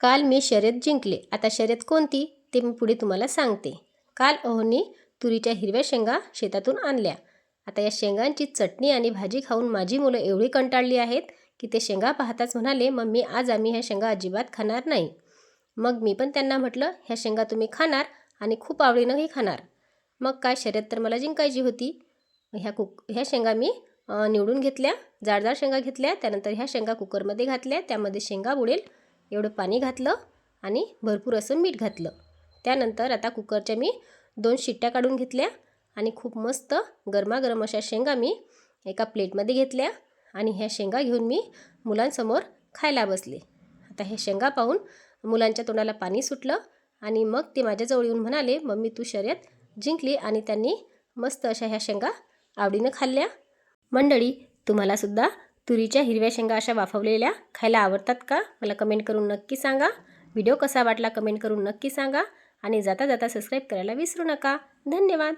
काल मी शर्यत जिंकले. आता शर्यत कोणती? ते मी पुढे तुम्हाला सांगते. काल अहोनी तुरीच्या हिरव्या शेंगा शेतातून आणल्या. आता या शेंगांची चटणी आणि भाजी खाऊन माझी मुलं एवढी कंटाळली आहेत की ते शेंगा पाहताच म्हणाले मम्मी आज आम्ही ह्या शेंगा अजिबात खाणार नाही. मग मी पण त्यांना म्हटलं ह्या शेंगा तुम्ही खाणार आणि खूप आवडीनंही खाणार. मग काय शर्यत तर मला जिंकायची होती. ह्या कुक ह्या शेंगा मी निवडून घेतल्या जाडजाड शेंगा घेतल्या त्यानंतर ह्या शेंगा कुकरमध्ये घातल्या त्यामध्ये शेंगा बुडेल एवढं पाणी घातलं आणि भरपूर असं मीठ घातलं. त्यानंतर आता कुकरच्या मी दोन शिट्ट्या काढून घेतल्या आणि खूप मस्त गरमागरम अशा शेंगा मी एका प्लेटमध्ये घेतल्या आणि ह्या शेंगा घेऊन मी मुलांसमोर खायला बसले. आता हे शेंगा पाहून मुलांच्या तोंडाला पाणी सुटलं आणि मग ते माझ्याजवळ येऊन म्हणाले मम्मी तू शर्यत जिंकली आणि त्यांनी मस्त अशा ह्या शेंगा आवडीनं खाल्ल्या. मंडळी तुम्हालासुद्धा तुरीच्या हिरव्या शेंगा अशा वाफवलेल्या. खायला आवडतात का? मला कमेंट करून नक्की सांगा. व्हिडिओ कसा वाटला कमेंट करून नक्की सांगा. आणि जाता जाता सबस्क्राईब करायला विसरू नका. धन्यवाद.